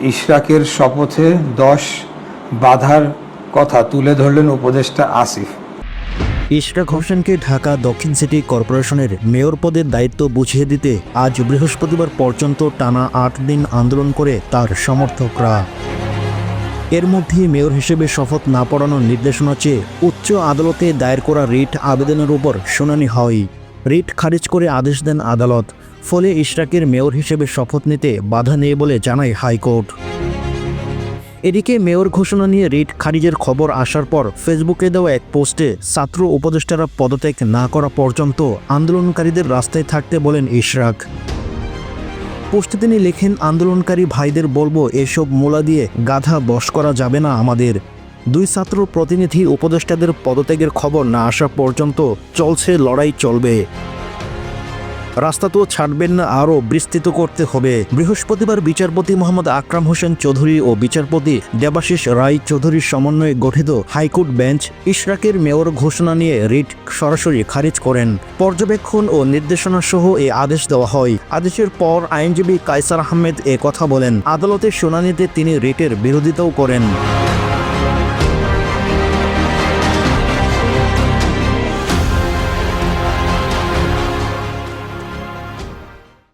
ইশরাকের শপথে দশ বাধার কথা তুলে ধরলেন উপদেষ্টা আসিফ। ইশরাক হোসেনকে ঢাকা দক্ষিণ সিটি কর্পোরেশনের মেয়র পদের দায়িত্ব বুঝিয়ে দিতে আজ বৃহস্পতিবার পর্যন্ত টানা আট দিন আন্দোলন করে তার সমর্থকরা। এর মধ্যে মেয়র হিসেবে শপথ না পড়ানোর নির্দেশনা চেয়ে উচ্চ আদালতে দায়ের করা রিট আবেদনের উপর শুনানি হয়। রিট খারিজ করে আদেশ দেন আদালত। ফলে ইশরাকের মেয়র হিসেবে শপথ নিতে বাধা নেই বলে জানায় হাইকোর্ট। এদিকে মেয়র ঘোষণা নিয়ে রিট খারিজের খবর আসার পর ফেসবুকে দেওয়া এক পোস্টে ছাত্র উপদেষ্টারা পদত্যাগ না করা পর্যন্ত আন্দোলনকারীদের রাস্তায় থাকতে বলেন ইশরাক। পোস্টে তিনি লেখেন, আন্দোলনকারী ভাইদের বলব এসব মোলা দিয়ে গাধা বশ করা যাবে না আমাদের। দুই ছাত্র প্রতিনিধি উপদেষ্টাদের পদত্যাগের খবর না আসা পর্যন্ত চলছে, লড়াই চলবে। রাস্তা তো ছাড়বেন না, আরও বিস্তৃত করতে হবে। বৃহস্পতিবার বিচারপতি মোহাম্মদ আকরাম হোসেন চৌধুরী ও বিচারপতি দেবাশিস রায় চৌধুরীর সমন্বয়ে গঠিত হাইকোর্ট বেঞ্চ ইশরাকের মেয়র ঘোষণা নিয়ে রিট সরাসরি খারিজ করেন। পর্যবেক্ষণ ও নির্দেশনা সহ এই আদেশ দেওয়া হয়। আদেশের পর আইনজীবী কাইসার আহমেদ এ কথা বলেন। আদালতের শুনানিতে তিনি রিটের বিরোধিতাও করেন।